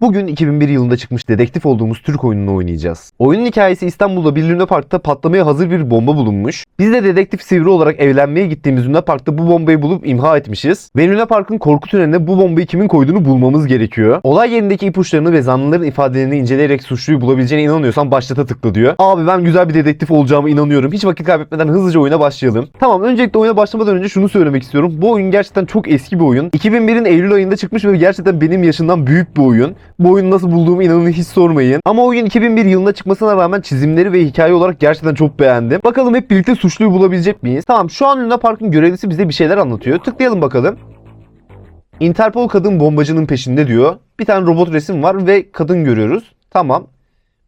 Bugün 2001 yılında çıkmış dedektif olduğumuz Türk oyununu oynayacağız. Oyunun hikayesi İstanbul'da bir Luna Park'ta patlamaya hazır bir bomba bulunmuş. Biz de dedektif Sivri olarak evlenmeye gittiğimiz Luna Park'ta bu bombayı bulup imha etmişiz. Ve Luna Park'ın korku tüneline bu bombayı kimin koyduğunu bulmamız gerekiyor. Olay yerindeki ipuçlarını ve zanlıların ifadelerini inceleyerek suçluyu bulabileceğine inanıyorsan başlata tıkla diyor. Abi ben güzel bir dedektif olacağımı inanıyorum. Hiç vakit kaybetmeden hızlıca oyuna başlayalım. Tamam öncelikle oyuna başlamadan önce şunu söylemek istiyorum. Bu oyun gerçekten çok eski bir oyun. 2001'in Eylül ayında çıkmış ve gerçekten benim yaşımdan büyük bir oyun. Bu oyunu nasıl bulduğumu inanın hiç sormayın. Ama oyun 2001 yılında çıkmasına rağmen çizimleri ve hikaye olarak gerçekten çok beğendim. Bakalım hep birlikte suçluyu bulabilecek miyiz? Tamam şu an Luna Park'ın görevlisi bize bir şeyler anlatıyor. Tıklayalım bakalım. Interpol kadın bombacının peşinde diyor. Bir tane robot resim var ve kadın görüyoruz. Tamam.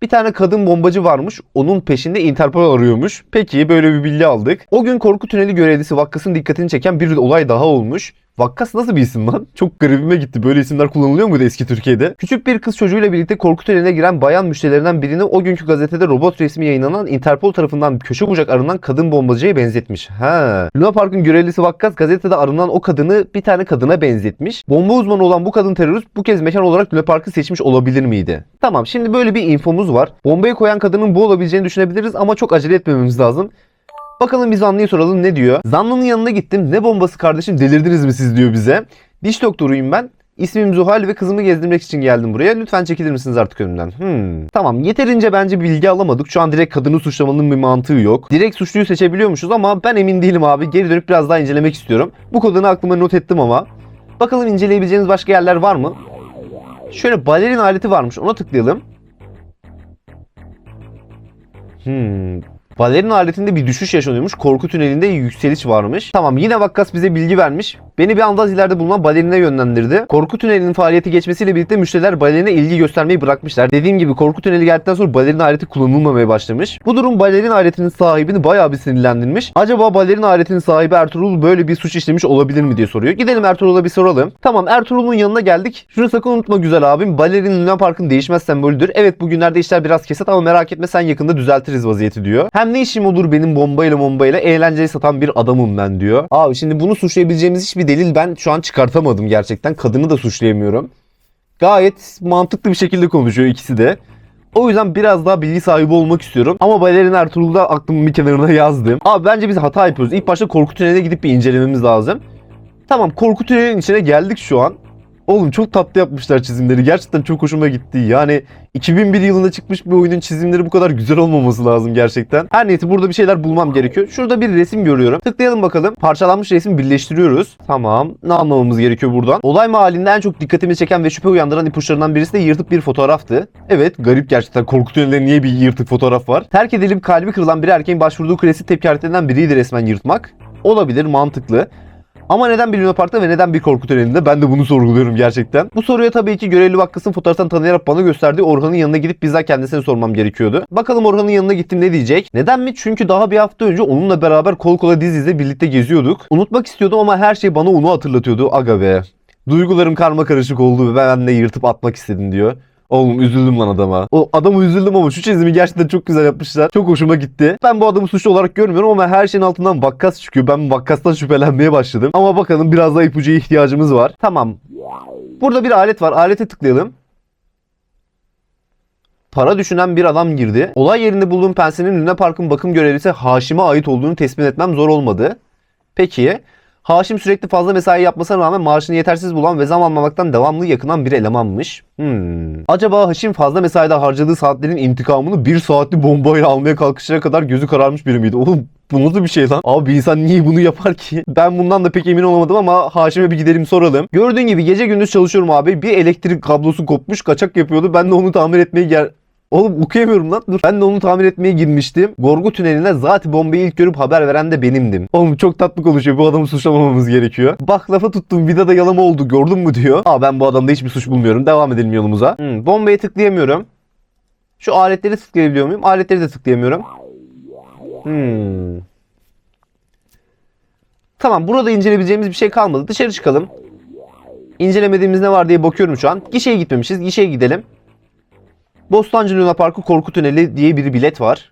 Bir tane kadın bombacı varmış. Onun peşinde Interpol arıyormuş. Peki böyle bir bilgi aldık. O gün korku tüneli görevlisi Vakkas'ın dikkatini çeken bir olay daha olmuş. Vakkas nasıl bir isim lan? Çok garibime gitti. Böyle isimler kullanılıyor muydu eski Türkiye'de? Küçük bir kız çocuğuyla birlikte korku tüneline giren bayan müşterilerinden birini o günkü gazetede robot resmi yayınlanan Interpol tarafından köşe bucak aranan kadın bombacıya benzetmiş. Ha. Luna Park'ın görevlisi Vakkas gazetede aranan o kadını bir tane kadına benzetmiş. Bomba uzmanı olan bu kadın terörist bu kez mekan olarak Luna Park'ı seçmiş olabilir miydi? Tamam şimdi böyle bir infomuz var. Bombayı koyan kadının bu olabileceğini düşünebiliriz ama çok acele etmememiz lazım. Bakalım bir zanlıyı soralım ne diyor. Zanlının yanına gittim. Ne bombası kardeşim delirdiniz mi siz diyor bize. Diş doktoruyum ben. İsmim Zuhal ve kızımı gezdirmek için geldim buraya. Lütfen çekilir misiniz artık önümden? Hmm. Tamam yeterince bence bilgi alamadık. Şu an direkt kadını suçlamanın bir mantığı yok. Direkt suçluyu seçebiliyormuşuz ama ben emin değilim abi. Geri dönüp biraz daha incelemek istiyorum. Bu kodunu aklıma not ettim ama. Bakalım inceleyebileceğiniz başka yerler var mı? Şöyle balerin aleti varmış. Ona tıklayalım. Hmm. Balerin aletinde bir düşüş yaşanıyormuş. Korku tünelinde yükseliş varmış. Tamam yine Vakkas bize bilgi vermiş. Beni bir anda ileride bulunan balerine yönlendirdi. Korku tünelinin faaliyeti geçmesiyle birlikte müşteriler balerine ilgi göstermeyi bırakmışlar. Dediğim gibi korku tüneli geldikten sonra balerin aleti kullanılmamaya başlamış. Bu durum balerin aletinin sahibini bayağı bir sinirlendirmiş. Acaba balerin aletinin sahibi Ertuğrul böyle bir suç işlemiş olabilir mi diye soruyor. Gidelim Ertuğrul'a bir soralım. Tamam Ertuğrul'un yanına geldik. Şunu sakın unutma güzel abim. Balerin Luna Park'ın değişmez sembolüdür. Evet bugünlerde işler biraz kesat ama merak etme sen yakında düzeltiriz vaziyeti diyor. Hem ne işim olur benim bombayla bombayla eğlenceyi satan bir adamım ben diyor. Abi şimdi bunu suçlayabileceğimiz hiçbir delil ben şu an çıkartamadım gerçekten. Kadını da suçlayamıyorum. Gayet mantıklı bir şekilde konuşuyor ikisi de. O yüzden biraz daha bilgi sahibi olmak istiyorum. Ama Balerin Ertuğrul'u da aklımın bir kenarına yazdım. Abi bence biz hata yapıyoruz. İlk başta korku tüneline gidip bir incelememiz lazım. Tamam korku tünelinin içine geldik şu an. Oğlum çok tatlı yapmışlar çizimleri. Gerçekten çok hoşuma gitti. Yani 2001 yılında çıkmış bir oyunun çizimleri bu kadar güzel olmaması lazım gerçekten. Her neyse burada bir şeyler bulmam gerekiyor. Şurada bir resim görüyorum. Tıklayalım bakalım. Parçalanmış resim birleştiriyoruz. Tamam. Ne anlamamız gerekiyor buradan? Olay mahallinde en çok dikkatimi çeken ve şüphe uyandıran ipuçlarından birisi de yırtık bir fotoğraftı. Evet garip gerçekten. Korku tünelinde niye bir yırtık fotoğraf var? Terk edilip kalbi kırılan bir erkeğin başvurduğu klasik tepki hareketlerinden biriydi resmen yırtmak. Olabilir mantıklı. Ama neden bir Luna Park'ta ve neden bir korku tünelinde? Ben de bunu sorguluyorum gerçekten. Bu soruya tabii ki görevli Vakkas'ın fotoğraftan tanıyarak bana gösterdiği Orhan'ın yanına gidip bizzat kendisine sormam gerekiyordu. Bakalım Orhan'ın yanına gittim ne diyecek? Neden mi? Çünkü daha bir hafta önce onunla beraber kol kola diz dize birlikte geziyorduk. Unutmak istiyordum ama her şey bana onu hatırlatıyordu. Aga be. Duygularım karma karışık oldu ve ben de yırtıp atmak istedim diyor. Oğlum üzüldüm lan adama. O adamı üzüldüm ama şu çizimi gerçekten çok güzel yapmışlar. Çok hoşuma gitti. Ben bu adamı suçlu olarak görmüyorum ama her şeyin altından vakkas çıkıyor. Ben vakkastan şüphelenmeye başladım. Ama bakalım biraz daha ipucuya ihtiyacımız var. Tamam. Burada bir alet var. Alete tıklayalım. Para düşünen bir adam girdi. Olay yerinde bulduğum pensenin Luna Park'ın bakım görevlisi Haşim'e ait olduğunu tespit etmem zor olmadı. Peki. Haşim sürekli fazla mesai yapmasına rağmen maaşını yetersiz bulan ve zam almamaktan devamlı yakınan bir elemanmış. Hmm. Acaba Haşim fazla mesaide harcadığı saatlerin intikamını bir saatli bombayla almaya kalkışana kadar gözü kararmış biri miydi? Oğlum bu nasıl bir şey lan? Abi bir insan niye bunu yapar ki? Ben bundan da pek emin olamadım ama Haşim'e bir gidelim soralım. Gördüğün gibi gece gündüz çalışıyorum abi. Bir elektrik kablosu kopmuş kaçak yapıyordu. Ben de onu tamir etmeye gel... Oğlum okuyamıyorum lan dur. Ben de onu tamir etmeye girmiştim. Gorgu tüneline zaten bombayı ilk görüp haber veren de benimdim. Oğlum çok tatlı konuşuyor. Bu adamı suçlamamamız gerekiyor. Bak lafa tuttum vidada yalama oldu gördün mü diyor. Aa ben bu adamda hiçbir suç bulmuyorum. Devam edelim yolumuza. Hmm, bombayı tıklayamıyorum. Şu aletleri tıklayabiliyor muyum? Aletleri de tıklayamıyorum. Hmm. Tamam burada inceleyebileceğimiz bir şey kalmadı. Dışarı çıkalım. İncelemediğimiz ne var diye bakıyorum şu an. Gişeye gitmemişiz. Gişeye gidelim. Bostancı Luna Parkı Korku Tüneli diye bir bilet var.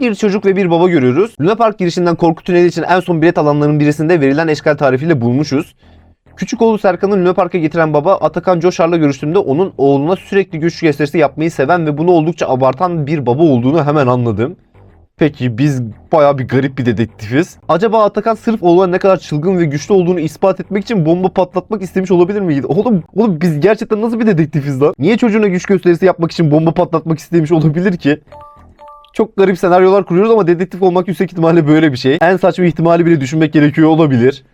Bir çocuk ve bir baba görüyoruz. Luna Park girişinden Korku Tüneli için en son bilet alanlarının birisinde verilen eşkal tarifiyle bulmuşuz. Küçük oğlu Serkan'ı Luna Park'a getiren baba Atakan Coşar'la görüştüğümde onun oğluna sürekli güç gösterisi yapmayı seven ve bunu oldukça abartan bir baba olduğunu hemen anladım. Peki biz bayağı bir garip bir dedektifiz. Acaba Atakan sırf oğluna ne kadar çılgın ve güçlü olduğunu ispat etmek için bomba patlatmak istemiş olabilir miydi? Oğlum, oğlum biz gerçekten nasıl bir dedektifiz lan? Niye çocuğuna güç gösterisi yapmak için bomba patlatmak istemiş olabilir ki? Çok garip senaryolar kuruyoruz ama dedektif olmak yüksek ihtimalle böyle bir şey. En saçma ihtimali bile düşünmek gerekiyor olabilir.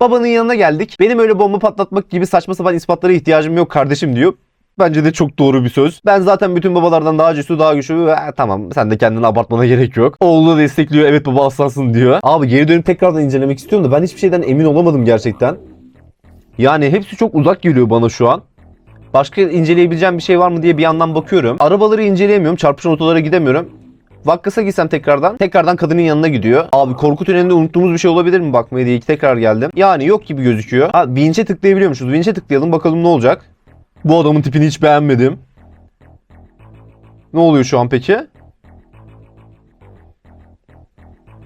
Babanın yanına geldik. Benim öyle bomba patlatmak gibi saçma sapan ispatlara ihtiyacım yok kardeşim diyor. Bence de çok doğru bir söz. Ben zaten bütün babalardan daha güçlü, daha güçlü "Ha, tamam sen de kendini abartmana gerek yok. Oğlu da destekliyor. Evet baba aslansın diyor. Abi geri dönüp tekrardan incelemek istiyorum da ben hiçbir şeyden emin olamadım gerçekten. Yani hepsi çok uzak geliyor bana şu an. Başka inceleyebileceğim bir şey var mı diye bir yandan bakıyorum. Arabaları inceleyemiyorum. Çarpışan otolara gidemiyorum. Vakkas'a gitsem tekrardan. Tekrardan kadının yanına gidiyor. Abi korku tünelinde unuttuğumuz bir şey olabilir mi bakmaya diye tekrar geldim. Yani yok gibi gözüküyor. Ha vinç'e tıklayabiliyormuşuz. Vinç'e tıklayalım bakalım ne olacak. Bu adamın tipini hiç beğenmedim. Ne oluyor şu an peki?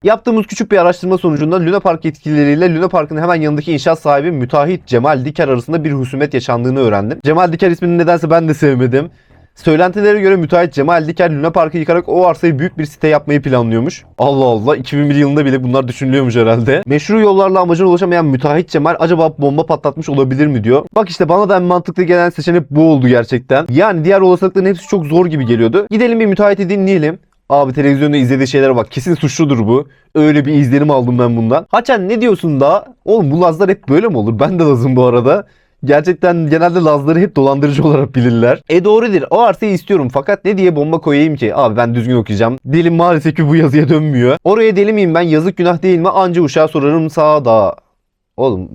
Yaptığımız küçük bir araştırma sonucunda Luna Park yetkilileriyle Luna Park'ın hemen yanındaki inşaat sahibi müteahhit Cemal Diker arasında bir husumet yaşandığını öğrendim. Cemal Diker ismini nedense ben de sevmedim. Söylentilere göre müteahhit Cemal Diker Luna Park'ı yıkarak o arsayı büyük bir site yapmayı planlıyormuş. Allah Allah 2001 yılında bile bunlar düşünülüyormuş herhalde. Meşru yollarla amacına ulaşamayan müteahhit Cemal acaba bomba patlatmış olabilir mi diyor. Bak işte bana da en mantıklı gelen seçenek bu oldu gerçekten. Yani diğer olasılıkların hepsi çok zor gibi geliyordu. Gidelim bir müteahhiti dinleyelim. Abi televizyonda izlediği şeylere bak. Kesin suçludur bu. Öyle bir izlenim aldım ben bundan. Haçan ne diyorsun da? Oğlum bu Lazlar hep böyle mi olur? Ben de Laz'ım bu arada. Gerçekten genelde Lazları hep dolandırıcı olarak bilirler. E doğrudur. O arsayı istiyorum fakat ne diye bomba koyayım ki? Abi ben düzgün okuyacağım. Dilim maalesef ki bu yazıya dönmüyor. Oraya deli miyim ben? Yazık günah değil mi? Anca uşağa sorarım sağda. Oğlum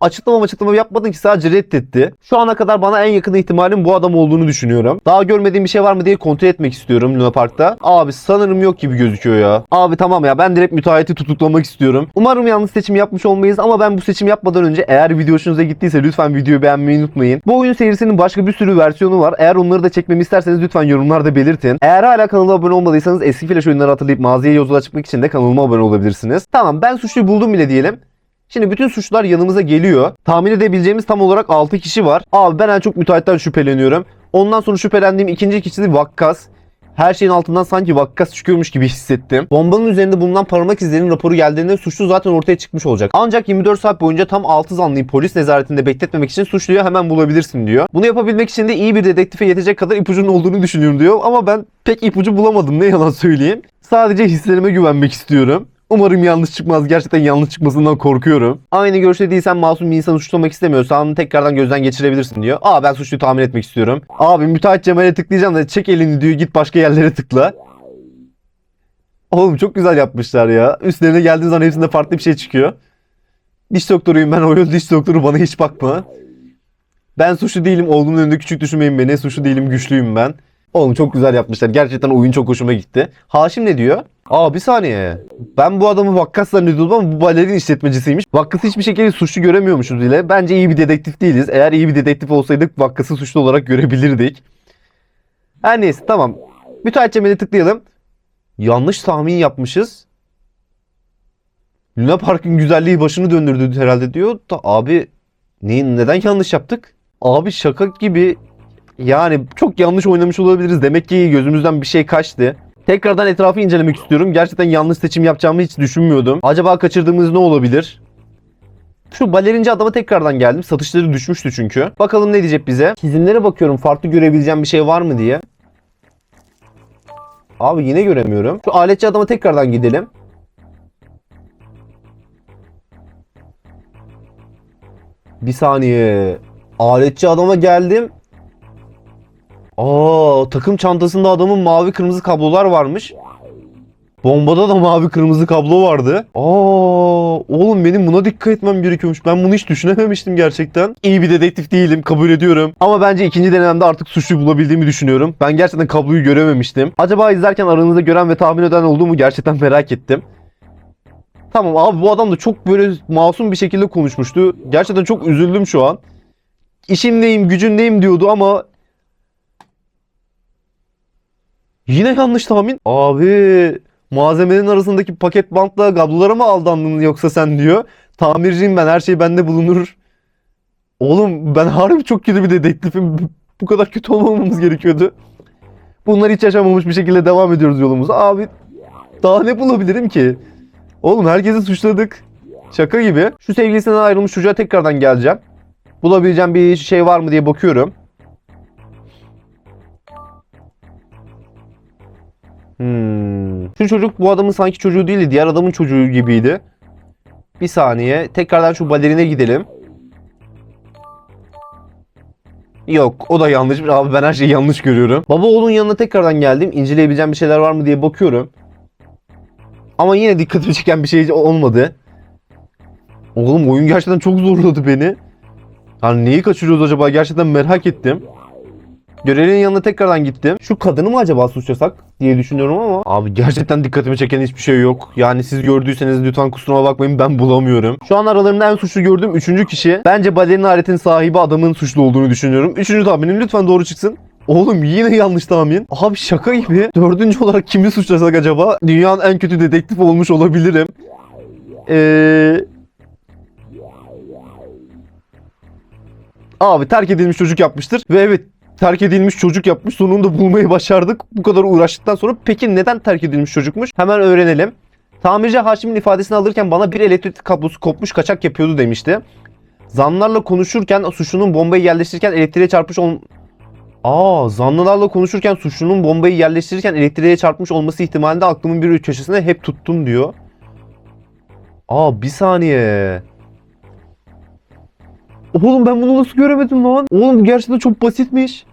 açıklama açıklama yapmadın ki sadece reddetti. Şu ana kadar bana en yakın ihtimalin bu adam olduğunu düşünüyorum. Daha görmediğim bir şey var mı diye kontrol etmek istiyorum Luna Park'ta. Abi sanırım yok gibi gözüküyor ya. Abi tamam ya ben direkt müteahhiti tutuklamak istiyorum. Umarım yanlış seçim yapmış olmayız ama ben bu seçim yapmadan önce eğer video hoşunuza gittiyse lütfen videoyu beğenmeyi unutmayın. Bu oyun serisinin başka bir sürü versiyonu var. Eğer onları da çekmemi isterseniz lütfen yorumlarda belirtin. Eğer hala kanala abone olmadıysanız eski flash oyunları hatırlayıp maziye yolculuğa çıkmak için de kanalıma abone olabilirsiniz. Tamam ben suçluyu buldum bile diyelim. Şimdi bütün suçlular yanımıza geliyor. Tahmin edebileceğimiz tam olarak 6 kişi var. Abi ben en çok müteahhitten şüpheleniyorum. Ondan sonra şüphelendiğim ikinci kişi Vakkas. Her şeyin altından sanki Vakkas çıkıyormuş gibi hissettim. Bombanın üzerinde bulunan parmak izlerinin raporu geldiğinde suçlu zaten ortaya çıkmış olacak. Ancak 24 saat boyunca tam 6 zanlıyı polis nezaretinde bekletmemek için suçluyu hemen bulabilirsin diyor. Bunu yapabilmek için de iyi bir dedektife yetecek kadar ipucunun olduğunu düşünüyorum diyor. Ama ben pek ipucu bulamadım ne yalan söyleyeyim. Sadece hislerime güvenmek istiyorum. Umarım yanlış çıkmaz. Gerçekten yanlış çıkmasından korkuyorum. Aynı görüşte değilsen masum bir insanı suçlamak istemiyorsan tekrardan gözden geçirebilirsin diyor. Aa ben suçluyu tahmin etmek istiyorum. Abi müteahhit Cemal'e tıklayacağım da çek elini diyor git başka yerlere tıkla. Oğlum çok güzel yapmışlar ya. Üstlerine geldiğin zaman hepsinde farklı bir şey çıkıyor. Diş doktoruyum ben. O yıl diş doktoru bana hiç bakma. Ben suçlu değilim. Oğlumun önünde küçük düşürmeyin beni. Suçlu değilim. Güçlüyüm ben. Oğlum çok güzel yapmışlar. Gerçekten oyun çok hoşuma gitti. Haşim ne diyor? Aa bir saniye. Ben bu adamı Vakkas zannediyordum ama bu balerin işletmecisiymiş. Vakkas'ı hiçbir şekilde suçlu göremiyormuşuz bile. Bence iyi bir dedektif değiliz. Eğer iyi bir dedektif olsaydık Vakkas'ı suçlu olarak görebilirdik. Her neyse tamam. Müteahhit Cemal'e tıklayalım. Yanlış tahmin yapmışız. Luna Park'ın güzelliği başını döndürdü herhalde diyor da abi neyin neden yanlış yaptık? Abi şaka gibi yani çok yanlış oynamış olabiliriz. Demek ki gözümüzden bir şey kaçtı. Tekrardan etrafı incelemek istiyorum. Gerçekten yanlış seçim yapacağımı hiç düşünmüyordum. Acaba kaçırdığımız ne olabilir? Şu balerinci adama tekrardan geldim. Satışları düşmüştü çünkü. Bakalım ne diyecek bize. Çizimlere bakıyorum. Farklı görebileceğim bir şey var mı diye. Abi yine göremiyorum. Şu aletçi adama tekrardan gidelim. Bir saniye. Aletçi adama geldim. Aa, takım çantasında adamın mavi kırmızı kablolar varmış. Bombada da mavi kırmızı kablo vardı. Aa, oğlum benim buna dikkat etmem gerekiyormuş. Ben bunu hiç düşünememiştim gerçekten. İyi bir dedektif değilim, kabul ediyorum. Ama bence ikinci denememde artık suçluyu bulabildiğimi düşünüyorum. Ben gerçekten kabloyu görememiştim. Acaba izlerken aranızda gören ve tahmin eden oldu mu gerçekten merak ettim. Tamam abi bu adam da çok böyle masum bir şekilde konuşmuştu. Gerçekten çok üzüldüm şu an. İşimdeyim, gücündeyim diyordu ama Yine yanlış tahmin. Abi malzemenin arasındaki paket bantla kablolara mı aldandın yoksa sen diyor. Tamirciyim ben her şey bende bulunur. Oğlum ben harbi çok kötü bir dedektifim. Bu kadar kötü olmamamız gerekiyordu. Bunları hiç yaşamamış bir şekilde devam ediyoruz yolumuza. Abi daha ne bulabilirim ki? Oğlum herkesi suçladık. Şaka gibi. Şu sevgilisinden ayrılmış çocuğa tekrardan geleceğim. Bulabileceğim bir şey var mı diye bakıyorum. Hmm. Şu çocuk bu adamın sanki çocuğu değildi. Diğer adamın çocuğu gibiydi. Bir saniye. Tekrardan şu balerine gidelim. Yok o da yanlış. Abi ben her şeyi yanlış görüyorum. Baba oğlun yanına tekrardan geldim. İnceleyebileceğim bir şeyler var mı diye bakıyorum. Ama yine dikkatimi çeken bir şey olmadı. Oğlum oyun gerçekten çok zorladı beni. Hani neyi kaçırıyoruz acaba gerçekten merak ettim. Görevlinin yanına tekrardan gittim. Şu kadını mı acaba suçlasak diye düşünüyorum ama abi gerçekten dikkatimi çeken hiçbir şey yok. Yani siz gördüyseniz lütfen kusuruma bakmayın ben bulamıyorum. Şu an aralarında en suçlu gördüğüm üçüncü kişi. Bence balerin aletin sahibi adamın suçlu olduğunu düşünüyorum. Üçüncü tahminim lütfen doğru çıksın. Oğlum yine yanlış tahmin. Abi şaka gibi. Dördüncü olarak kimi suçlasak acaba? Dünyanın en kötü dedektif olmuş olabilirim. Eee... Abi terk edilmiş çocuk yapmıştır. Ve evet terk edilmiş çocuk yapmış. Sonunda bulmayı başardık. Bu kadar uğraştıktan sonra peki neden terk edilmiş çocukmuş? Hemen öğrenelim. Tamirci Haşim'in ifadesini alırken bana bir elektrik kablosu kopmuş kaçak yapıyordu demişti. Zanlarla konuşurken suçlunun bombayı yerleştirirken elektriğe çarpmış ol... Aa, zanlılarla konuşurken suçlunun bombayı yerleştirirken elektriğe çarpmış olması ihtimalinde aklımın bir köşesinde hep tuttum diyor. Aa bir saniye. Oğlum ben bunu nasıl göremedim lan? Oğlum gerçekten çok basitmiş.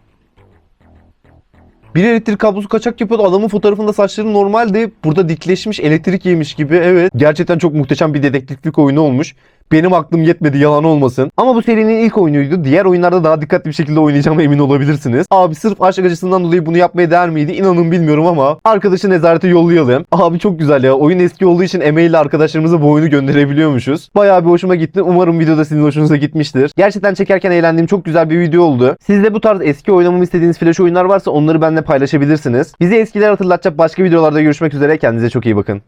Bir elektrik kablosu kaçak yapıyordu. Adamın fotoğrafında saçları normaldi. Burada dikleşmiş elektrik yemiş gibi. Evet. Gerçekten çok muhteşem bir dedektiflik oyunu olmuş. Benim aklım yetmedi yalan olmasın. Ama bu serinin ilk oyunuydu. Diğer oyunlarda daha dikkatli bir şekilde oynayacağıma emin olabilirsiniz. Abi sırf aşk acısından dolayı bunu yapmaya değer miydi? İnanın bilmiyorum ama arkadaşı nezarete yollayalım. Abi çok güzel ya. Oyun eski olduğu için emeğiyle arkadaşlarımıza bu oyunu gönderebiliyormuşuz. Bayağı bir hoşuma gitti. Umarım videoda sizin hoşunuza gitmiştir. Gerçekten çekerken eğlendiğim çok güzel bir video oldu. Siz de bu tarz eski oynamamı istediğiniz flash oyunlar varsa onları benimle paylaşabilirsiniz. Bizi eskiler hatırlatacak başka videolarda görüşmek üzere. Kendinize çok iyi bakın.